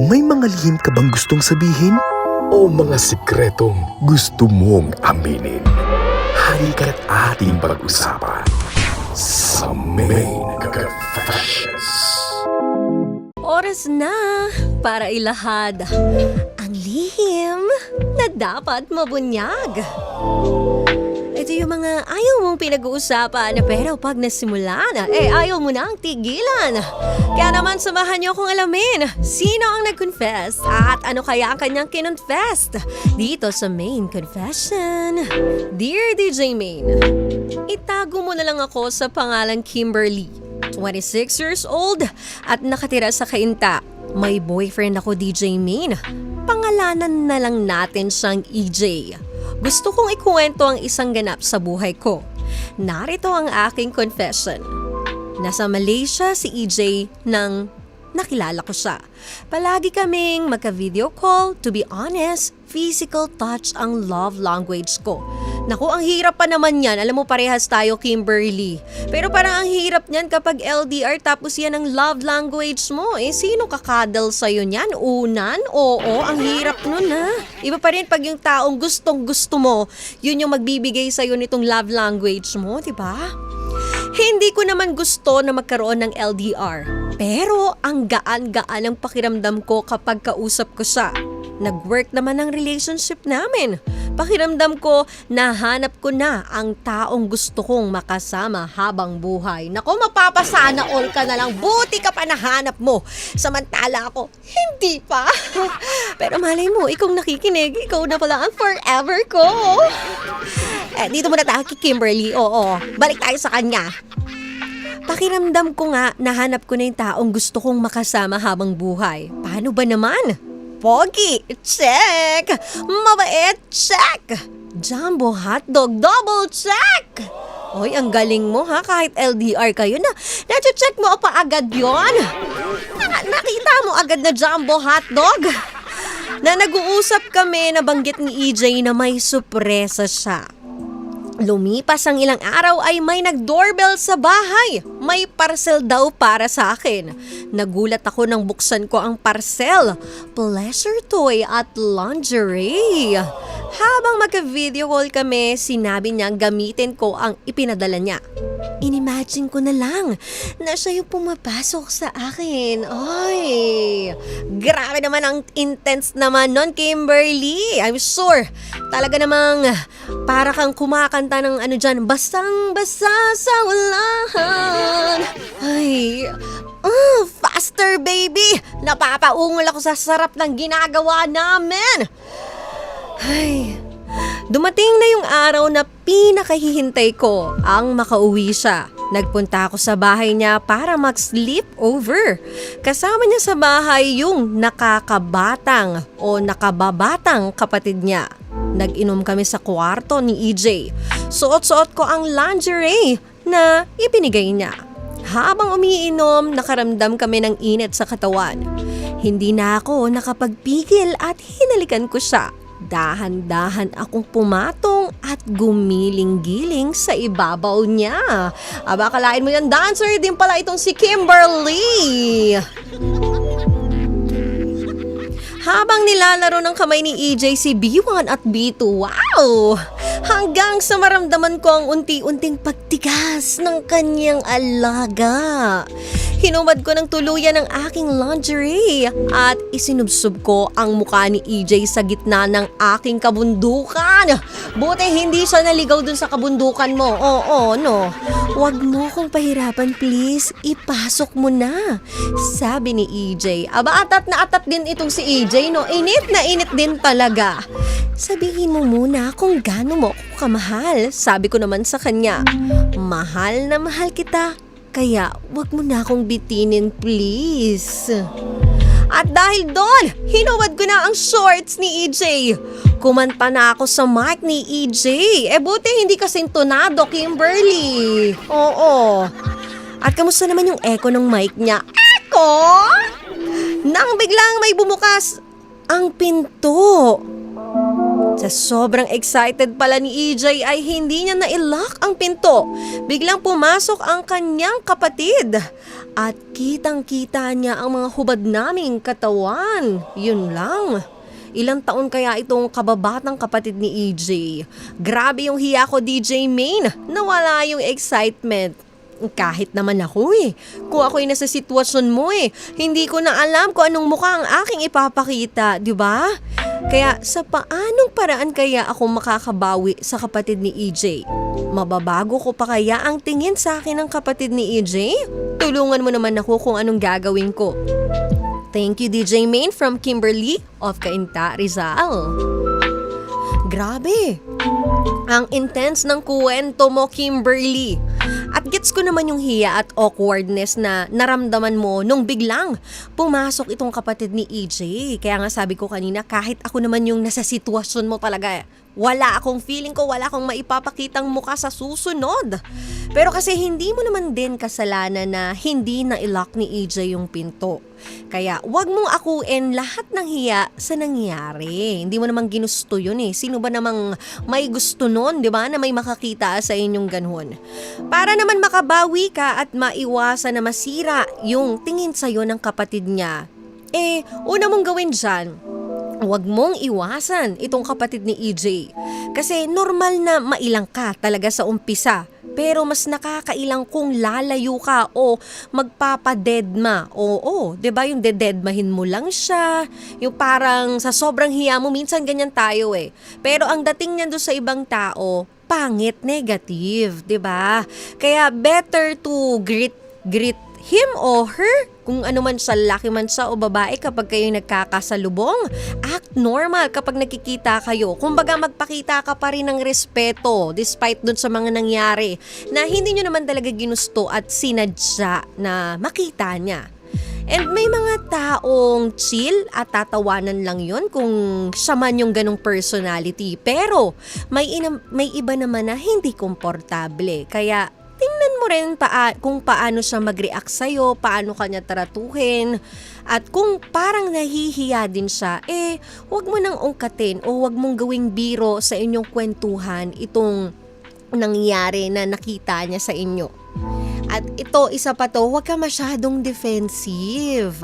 May mga lihim ka bang gustong sabihin? O mga sikretong gusto mong aminin? Halika't ating pag-usapan sa Main Confessions. Oras na para ilahad ang lihim na dapat mabunyag. Ito yung mga ayaw mong pinag-uusapan pero pag nasimula na, eh ayaw mo na ang tigilan. Kaya naman samahan niyo akong alamin sino ang nag-confess at ano kaya ang kanyang kinonfess dito sa Main Confession. Dear DJ Main, itago mo na lang ako sa pangalang Kimberly. 26 years old at nakatira sa Kainta. May boyfriend ako DJ Main. Pangalanan na lang natin siyang EJ. Gusto kong ikuwento ang isang ganap sa buhay ko. Narito ang aking confession. Nasa Malaysia si EJ nang nakilala ko siya. Palagi kaming magka-video call. To be honest, physical touch ang love language ko. Naku, ang hirap pa naman yan. Alam mo, parehas tayo, Kimberly. Pero parang ang hirap niyan kapag LDR tapos yan ang love language mo. Eh, sino kakadal sa'yo niyan? Unan? Oo, ang hirap nun ha. Iba pa rin pag yung taong gustong gusto mo, yun yung magbibigay sa'yo nitong love language mo, di ba? Hindi ko naman gusto na magkaroon ng LDR. Pero ang gaan-gaan ang pakiramdam ko kapag kausap ko siya. Nag-work naman ang relationship namin. Pakiramdam ko, nahanap ko na ang taong gusto kong makasama habang buhay. Nako, mapapasana all ka na lang. Buti ka pa nahanap mo. Samantala ako, hindi pa. Pero malay mo, ikaw nakikinig, ikaw na pala ang forever ko. Eh, dito muna tayo kay Kimberly. Oo, balik tayo sa kanya. Pakiramdam ko nga, nahanap ko na yung taong gusto kong makasama habang buhay. Paano ba naman? Pogi, check! Mabait, check! Jumbo hotdog, double check! Oy, ang galing mo ha, kahit LDR kayo na. Nache-check mo pa agad yon. Na- nakita mo agad na jumbo hotdog? Na nag-uusap kami, nabanggit ni EJ na may sorpresa siya. Lumipas ang ilang araw ay may nag-doorbell sa bahay. May parcel daw para sa akin. Nagulat ako nang buksan ko ang parcel. Pleasure toy at lingerie. Habang magka-video call kami, sinabi niya gamitin ko ang ipinadala niya. Inimagine ko na lang na siya yung pumapasok sa akin. Ay, grabe naman ang intense naman nun, Kimberly. I'm sure. Talaga namang para kang kumakanta ng ano dyan, bastang-basta sa walahan. Ay, ah, faster baby! Napapaungol ako sa sarap ng ginagawa namin. Ay, Dumating na yung araw na pinakahihintay ko ang makauwi siya. Nagpunta ako sa bahay niya para mag-sleep over. Kasama niya sa bahay yung nakakabatang o nakababatang kapatid niya. Nag-inom kami sa kwarto ni EJ. Suot-suot ko ang lingerie na ibinigay niya. Habang umiinom, nakaramdam kami ng init sa katawan. Hindi na ako nakapagpigil at hinalikan ko siya. Dahan-dahan akong pumatong at gumiling-giling sa ibabaw niya. Aba, kalain mo yan, dancer din pala itong si Kimberly. Habang nilalaro ng kamay ni EJ si B1 at B2, wow! Hanggang sa maramdaman ko ang unti-unting pagtigas ng kanyang alaga. Hinumad ko ng tuluyan ng aking lingerie at isinubsob ko ang mukha ni EJ sa gitna ng aking kabundukan. Buti hindi siya naligaw dun sa kabundukan mo. Oo, no. Huwag mo kong pahirapan please. Ipasok mo na. Sabi ni EJ. Aba, atat na atat din itong si EJ, no? Init na init din talaga. Sabihin mo muna kung gaano mo ako kamahal. Sabi ko naman sa kanya, mahal na mahal kita. Kaya wag mo na akong bitinin please. At dahil doon, hinuwad ko na ang shorts ni EJ. Kumanta na ako sa mic ni EJ. Eh buti hindi ka sintonado, Kimberly. Oo. At kamusta naman yung echo ng mic niya? Echo? Nang biglang may bumukas ang pinto. Sa sobrang excited pala ni EJ ay hindi niya na-lock ang pinto. Biglang pumasok ang kanyang kapatid. At kitang-kita niya ang mga hubad naming katawan. Yun lang. Ilang taon kaya itong kababatang kapatid ni EJ? Grabe yung hiya ko DJ Main. Nawala yung excitement. Kahit naman ako eh. Kung ako'y nasa sitwasyon mo eh, hindi ko na alam kung anong mukha ang aking ipapakita, di ba? Kaya sa paanong paraan kaya ako makakabawi sa kapatid ni EJ? Mababago ko pa kaya ang tingin sa akin ng kapatid ni EJ? Tulungan mo naman ako kung anong gagawin ko. Thank you DJ Main from Kimberly of Cainta, Rizal. Grabe! Ang intense ng kuwento mo, Kimberly. At gets ko naman yung hiya at awkwardness na naramdaman mo nung biglang pumasok itong kapatid ni EJ. Kaya nga sabi ko kanina, kahit ako naman yung nasa sitwasyon mo talaga, wala akong feeling ko, wala akong maipapakitang mukha sa susunod. Pero kasi hindi mo naman din kasalanan na hindi na ilock ni EJ yung pinto. Kaya wag mong akuin lahat ng hiya sa nangyari. Hindi mo naman ginusto yun eh. Sino ba namang may gusto nun, di ba, na may makakita sa inyong ganun? Para naman makabawi ka at maiwasan na masira yung tingin sa'yo ng kapatid niya, eh, una mong gawin dyan, Huwag mong iwasan itong kapatid ni EJ. Kasi normal na mailang ka talaga sa umpisa. Pero mas nakakailang kung lalayo ka o magpapadedma. Oo, ba yung dededmahin mo lang siya. Yung parang sa sobrang hiya mo, minsan ganyan tayo eh. Pero ang dating niyan doon sa ibang tao, pangit, negative, 'di ba? Kaya better to greet greet him or her, kung ano man siya, laki man siya o babae kapag kayo nagkakasalubong. Act normal kapag nakikita kayo. Kumbaga magpakita ka pa rin ng respeto despite dun sa mga nangyari na hindi nyo naman talaga ginusto at sinadya na makita niya. And may mga taong chill at tatawanan lang yon kung siya man yung ganong personality. Pero may, ina- may iba naman na hindi komportable. Kaya mo rin paa- kung paano siya mag-react sa'yo, paano kanya tratuhin. At kung parang nahihiya din siya, eh, wag mo nang ungkatin o wag mong gawing biro sa inyong kwentuhan itong nangyari na nakita niya sa inyo. At ito, isa pa to, huwag ka masyadong defensive.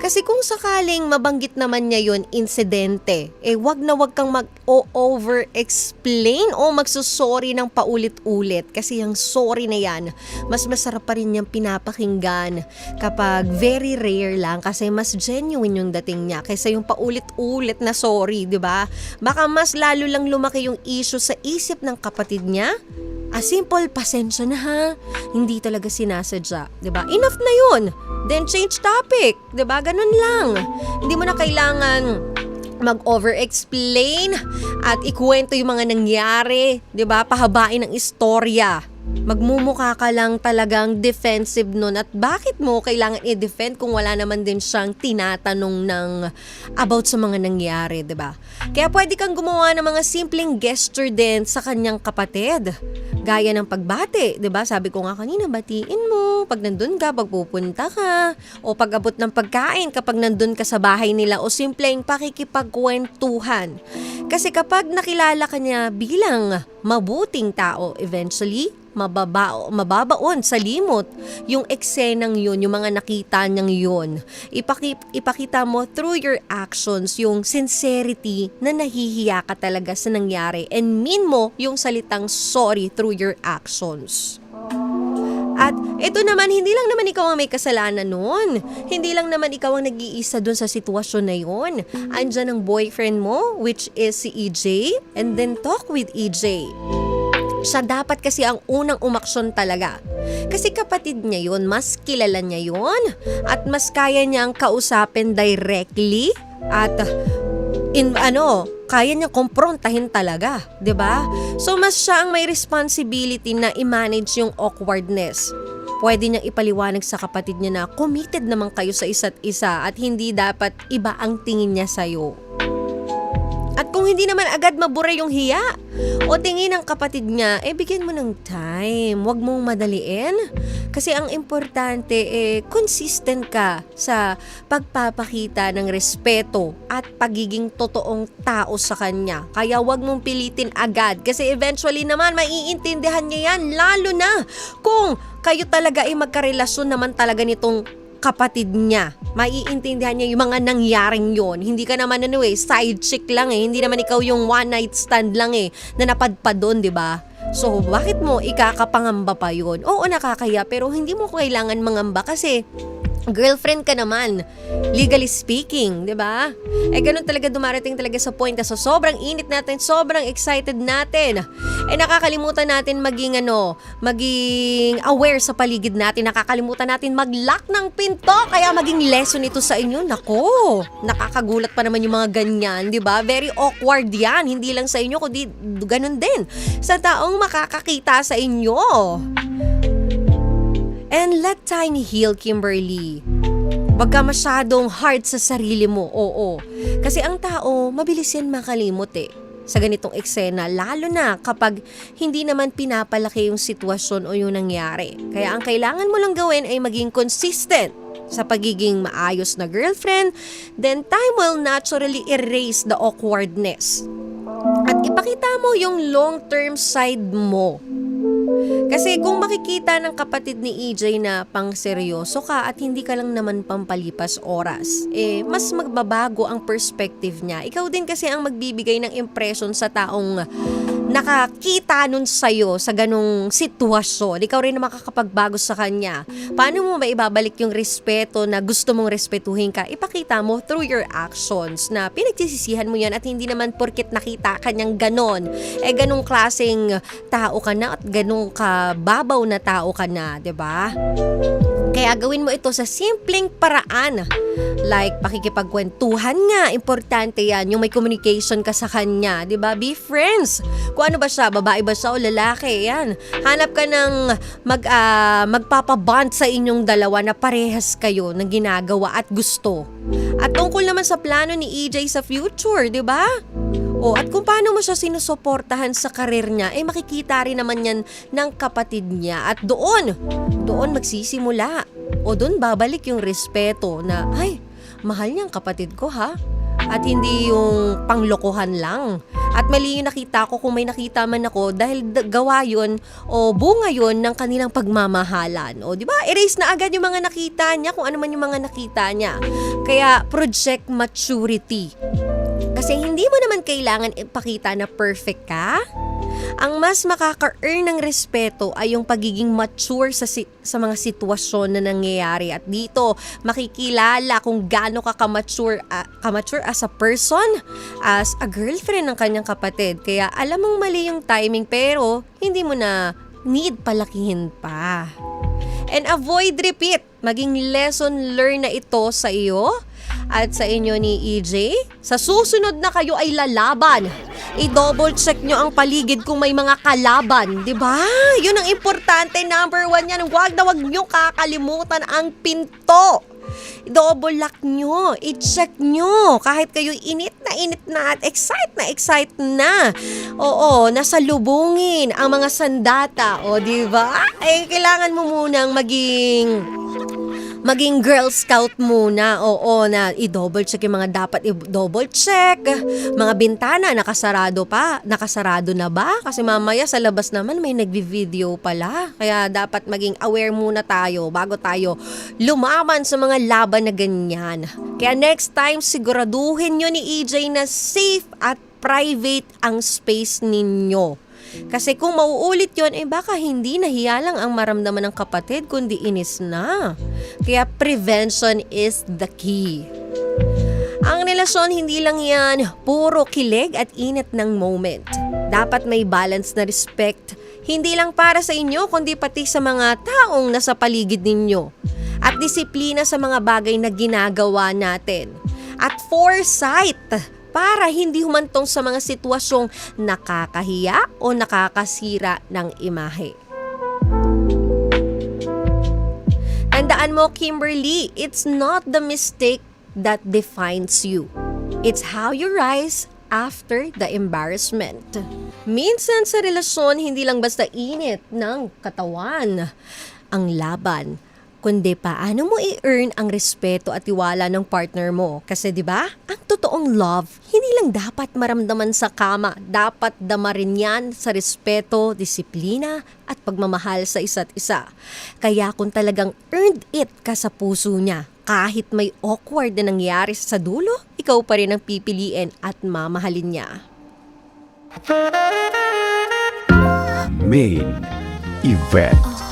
Kasi kung sakaling mabanggit naman niya yon insidente, eh wag na wag kang mag-over-explain o magsusorry ng paulit-ulit. Kasi yung sorry na yan, mas masarap pa rin yung pinapakinggan kapag very rare lang kasi mas genuine yung dating niya kaysa yung paulit-ulit na sorry, di ba? Baka mas lalo lang lumaki yung issue sa isip ng kapatid niya Ah, simple, pasensya na ha. Hindi talaga sinasadya. 'di ba? Enough na yun. Then change topic. 'di ba? Ganun lang. Hindi mo na kailangan mag-over-explain at ikuwento yung mga nangyari, 'di ba? Pahabain ang istorya. Magmumukha ka lang talagang defensive nun at bakit mo kailangan i-defend kung wala naman din siyang tinatanong ng about sa mga nangyari, ba? Kaya pwede kang gumawa ng mga simpleng gesture din sa kanyang kapatid. Gaya ng pagbati, 'di ba? Sabi ko nga kanina, batiin mo pag nandun ka, pag pupunta ka, o pag abot ng pagkain kapag nandun ka sa bahay nila o simpleng pakikipagkwentuhan. Kasi kapag nakilala ka niya bilang mabuting tao, eventually, mababa, mababaon sa limot yung eksenang yun, yung mga nakita niyang yun. Ipaki, ipakita mo through your actions yung sincerity na nahihiya ka talaga sa nangyari and mean mo yung salitang sorry through your actions. At ito naman, hindi lang naman ikaw ang may kasalanan noon. Hindi lang naman ikaw ang nag-iisa dun sa sitwasyon na yon. Andyan ang boyfriend mo, which is si EJ, and then talk with EJ. Siya dapat kasi ang unang umaksyon talaga. Kasi kapatid niya yun, mas kilala niya yun. At mas kaya niyang kausapin directly. At in ano, kaya niya komprontahin talaga, 'di ba? So mas siya ang may responsibility na i-manage yung awkwardness. Pwede niyang ipaliwanag sa kapatid niya na committed naman kayo sa isa't isa at hindi dapat iba ang tingin niya sa'yo. At kung hindi naman agad mabura yung hiya, o tingin ng kapatid niya, eh bigyan mo ng time. Huwag mong madaliin. Kasi ang importante, eh, consistent ka sa pagpapakita ng respeto at pagiging totoong tao sa kanya. Kaya huwag mong pilitin agad. Kasi eventually naman, maiintindihan niya yan. Lalo na kung kayo talaga ay magkarelasyon naman talaga nitong kapatid niya. Maiintindihan niya yung mga nangyaring yon. Hindi ka naman ano eh, side chick lang eh. Hindi naman ikaw yung one night stand lang eh, na napadpad doon, di ba? So, bakit mo ikakapangamba pa yon? Oo, nakakaya, pero hindi mo kailangan mangamba kasi girlfriend ka naman, legally speaking, di ba? Eh, ganun talaga dumarating talaga sa point na so, sobrang init natin, sobrang excited natin. Eh, nakakalimutan natin maging ano, maging aware sa paligid natin, nakakalimutan natin mag-lock ng pinto, kaya maging lesson ito sa inyo. Nako, nakakagulat pa naman yung mga ganyan, di ba? Very awkward yan, hindi lang sa inyo, kundi ganun din sa taong makakakita sa inyo. And let time heal, Kimberly. Huwag ka masyadong hard sa sarili mo, oo. Kasi ang tao, mabilis yan makalimot eh sa ganitong eksena, lalo na kapag hindi naman pinapalaki yung sitwasyon o yung nangyari. Kaya ang kailangan mo lang gawin ay maging consistent sa pagiging maayos na girlfriend, then time will naturally erase the awkwardness. At ipakita mo yung long-term side mo. Kasi kung makikita ng kapatid ni EJ na pang seryoso ka at hindi ka lang naman pampalipas oras, eh mas magbabago ang perspective niya. Ikaw din kasi ang magbibigay ng impression sa taong nakakita nun sa'yo sa ganong sitwasyon. Ikaw rin na makakapagbago sa kanya. Paano mo ba ibabalik yung respeto na gusto mong respetuhin ka? Ipakita mo through your actions na pinagsisisihan mo yan at hindi naman porkit nakita kanyang ganon. Eh ganong klaseng tao ka na at ganong kababaw na tao ka na, ba? Kaya gawin mo ito sa simpleng paraan. Like pakikipagkwentuhan nga, importante 'yan, yung may communication ka sa kanya, 'di ba? Be friends. Kung ano ba siya, babae ba siya o lalaki, 'yan. Hanap ka ng mag ah, magpapabond sa inyong dalawa na parehas kayo ng ginagawa at gusto. At tungkol naman sa plano ni EJ sa future, 'di ba? O at kung paano mo siya sinusuportahan sa karir niya, eh makikita rin naman yan ng kapatid niya. At doon, doon magsisimula. O doon babalik yung respeto na, ay, mahal niyang kapatid ko ha. At hindi yung panglokohan lang. At mali yung nakita ko kung may nakita man ako dahil gawa yun o bunga yun ng kanilang pagmamahalan. O di ba? Erase na agad yung mga nakita niya kung ano man yung mga nakita niya. Kaya project maturity. Kasi hindi mo naman kailangan ipakita na perfect ka. Ang mas makaka-earn ng respeto ay yung pagiging mature sa, si- sa mga sitwasyon na nangyayari. At dito, makikilala kung gaano ka ka-mature, ah, ka-mature as a person, as a girlfriend ng kanyang kapatid. Kaya alam mong mali yung timing pero hindi mo na need palakihin pa. And avoid repeat. Maging lesson learned na ito sa iyo at sa inyo ni EJ. Sa susunod na kayo ay lalaban. I-double check nyo ang paligid kung may mga kalaban. 'di ba? Yun ang importante. Number one yan. Huwag na huwag nyo kakalimutan ang pinto. I-double lock nyo. I-check nyo. Kahit kayo init na init na at excite na excite na. Oo, nasa lubungin ang mga sandata. O, di ba? Eh, kailangan mo munang maging maging Girl Scout muna. Oo, na i-double check yung mga dapat i-double check. Mga bintana, nakasarado pa. Nakasarado na ba? Kasi mamaya sa labas naman may nagvi-video pala. Kaya dapat maging aware muna tayo bago tayo lumaban sa mga laban na ganyan. Kaya next time, siguraduhin nyo ni EJ na safe at private ang space ninyo. Kasi kung mauulit yon eh baka hindi nahiya lang ang maramdaman ng kapatid, kundi inis na. Kaya prevention is the key. Ang relasyon hindi lang yan puro kilig at init ng moment. Dapat may balance na respect, hindi lang para sa inyo kundi pati sa mga taong nasa paligid ninyo. At disiplina sa mga bagay na ginagawa natin. At foresight para hindi humantong sa mga sitwasyong nakakahiya o nakakasira ng imahe. Tandaan mo, Kimberly, it's not the mistake that defines you. It's how you rise after the embarrassment. Minsan sa relasyon, hindi lang basta init ng katawan ang laban, kundi paano mo i-earn ang respeto at tiwala ng partner mo. Kasi 'di ba? Ang totoong love, hindi lang dapat maramdaman sa kama, dapat dama rin 'yan sa respeto, disiplina at pagmamahal sa isa't isa. Kaya kung talagang earned it ka sa puso niya, kahit may awkward na nangyari sa dulo, ikaw pa rin ang pipiliin at mamahalin niya. Main Event